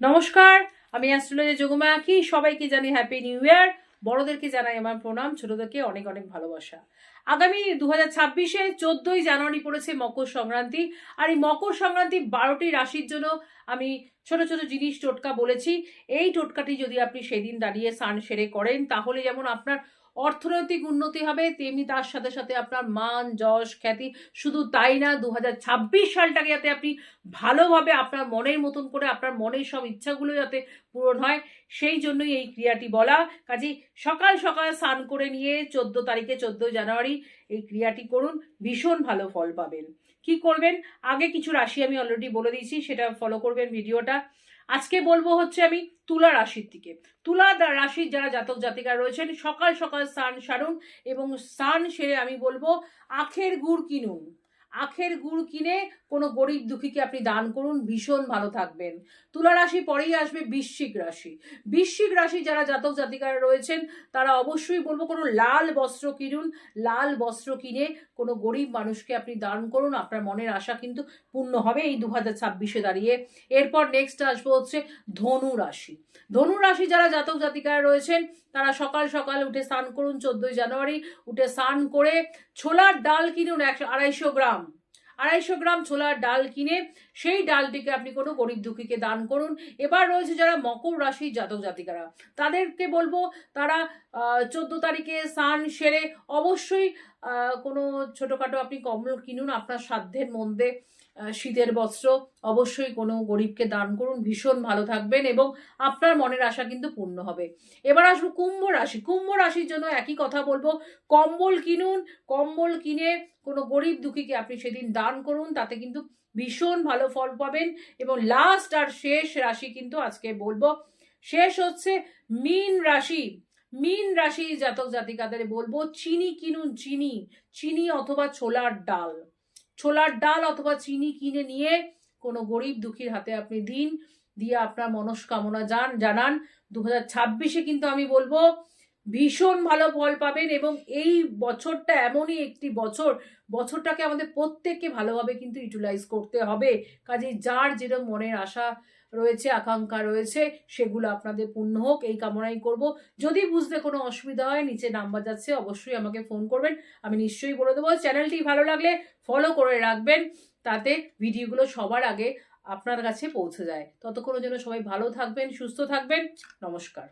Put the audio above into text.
নমস্কার, আমি অ্যাস্ট্রোলজি যোগমা আঁকি। সবাইকে জানি হ্যাপি নিউ ইয়ার বড়দেরকে জানাই আমার প্রণাম, ছোটদেরকে অনেক অনেক ভালোবাসা। আগামী দু হাজার ছাব্বিশে চোদ্দই জানুয়ারি পড়েছে মকর সংক্রান্তি, আর এই মকর সংক্রান্তি বারোটি রাশির জন্য আমি ছোট ছোট জিনিস টোটকা বলেছি। এই টোটকাটি যদি আপনি সেদিন দাঁড়িয়ে স্নান সেরে করেন, তাহলে যেমন আপনার অর্থনৈতিক উন্নতি হবে, তেমনি তার সাথে সাথে আপনার মান, যশ, খ্যাতি, শুধু তাই না দু হাজার ছাব্বিশ সালটাকে যাতে আপনি ভালোভাবে আপনার মনের মতন করে, আপনার মনের সব ইচ্ছাগুলো যাতে পূরণ হয়, সেই জন্যই এই ক্রিয়াটি বলা। কাজেই সকাল সকাল স্নান করে নিয়ে চোদ্দ তারিখে, চোদ্দ জানুয়ারি এই ক্রিয়াটি করুন, ভীষণ ভালো ফল পাবেন। কি করবেন? আগে কিছু রাশি আমি অলরেডি বলে দিয়েছি, সেটা ফলো করবেন ভিডিওটা আজকে বলব হচ্ছে আমি তুলা রাশির দিকে। তুলা রাশির যারা জাতক জাতিকা রয়েছেন, সকাল সকাল স্নান সারুন এবং স্নান সেরে আমি বলব আখের গুড় কিনুন। আখের গুড় কিনে কোনো গরিব দুঃখীকে আপনি দান করুন, ভীষণ ভালো থাকবেন। তুলা রাশি পরেই আসবে বৃশ্চিক রাশি। বৃশ্চিক রাশি যারা জাতক জাতিকারা রয়েছেন, তারা অবশ্যই বলব কোনো লাল বস্ত্র কিনুন। লাল বস্ত্র কিনে কোনো গরিব মানুষকে আপনি দান করুন। আপনার মনের আশা কিন্তু পূর্ণ হবে এই দু হাজার ছাব্বিশে দাঁড়িয়ে। এরপর নেক্সট আসব হচ্ছে ধনু রাশি। ধনু রাশি যারা জাতক জাতিকারা রয়েছেন, তারা সকাল সকাল উঠে স্নান করুন চোদ্দই জানুয়ারি। উঠে স্নান করে ছোলার ডাল কিনুন একশো আড়াইশো গ্রাম। আড়াইশো গ্রাম ছোলার ডাল কিনে সেই ডালটিকে আপনি কোনো গরিব দুঃখীকে দান করুন। এবার রয়েছে যারা মকর রাশির জাতক জাতিকারা। তাদেরকে বলব, তারা চোদ্দ তারিখে স্নান সেরে অবশ্যই কোনো ছোটোখাটো আপনি কম্বল কিনুন আপনার সাধ্যের মধ্যে শীতের বস্ত্র। অবশ্যই কোনো গরিবকে দান করুন। ভীষণ ভালো থাকবেন এবং আপনার মনের আশা কিন্তু পূর্ণ হবে। এবার আসব কুম্ভ রাশি। কুম্ভ রাশির জন্য একই কথা বলব, কম্বল কিনুন। কম্বল কিনে কোনো গরিব দুঃখীকে আপনি সেদিন দান করুন, তাতে কিন্তু ভীষণ ভালো ফল পাবেন এবং লাস্ট আর শেষ রাশি কিন্তু আজকে বলব। শেষ হচ্ছে মীন রাশি। মীন রাশি জাতক জাতিকাদের বলব, চিনি কিনুন, চিনি। চিনি অথবা ছোলার ডাল। ছোলার ডাল অথবা চিনি কিনে নিয়ে কোনো গরিব দুঃখীর হাতে আপনি দিন। দিয়ে আপনার মনস্কামনা জান জানান। দু হাজার কিন্তু আমি বলব ভীষণ ভালো ফল পাবেন এবং এই বছরটা এমনই একটি বছর, বছরটাকে আমাদের প্রত্যেককে ভালোভাবে কিন্তু ইউটিলাইজ করতে হবে। কাজে যার যেরকম মনের আশা রয়েছে, আকাঙ্ক্ষা রয়েছে, সেগুলো আপনাদের পূর্ণ হোক, এই কামনাই করব। যদি বুঝতে কোনো অসুবিধা হয়, নিচে নাম্বার যাচ্ছে, অবশ্যই আমাকে ফোন করবেন। আমি নিশ্চয়ই বলে দেবো। চ্যানেলটি ভালো লাগলে ফলো করে রাখবেন, তাতে ভিডিওগুলো সবার আগে আপনার কাছে পৌঁছে যায়। ততক্ষণের জন্য সবাই ভালো থাকবেন, সুস্থ থাকবেন। নমস্কার।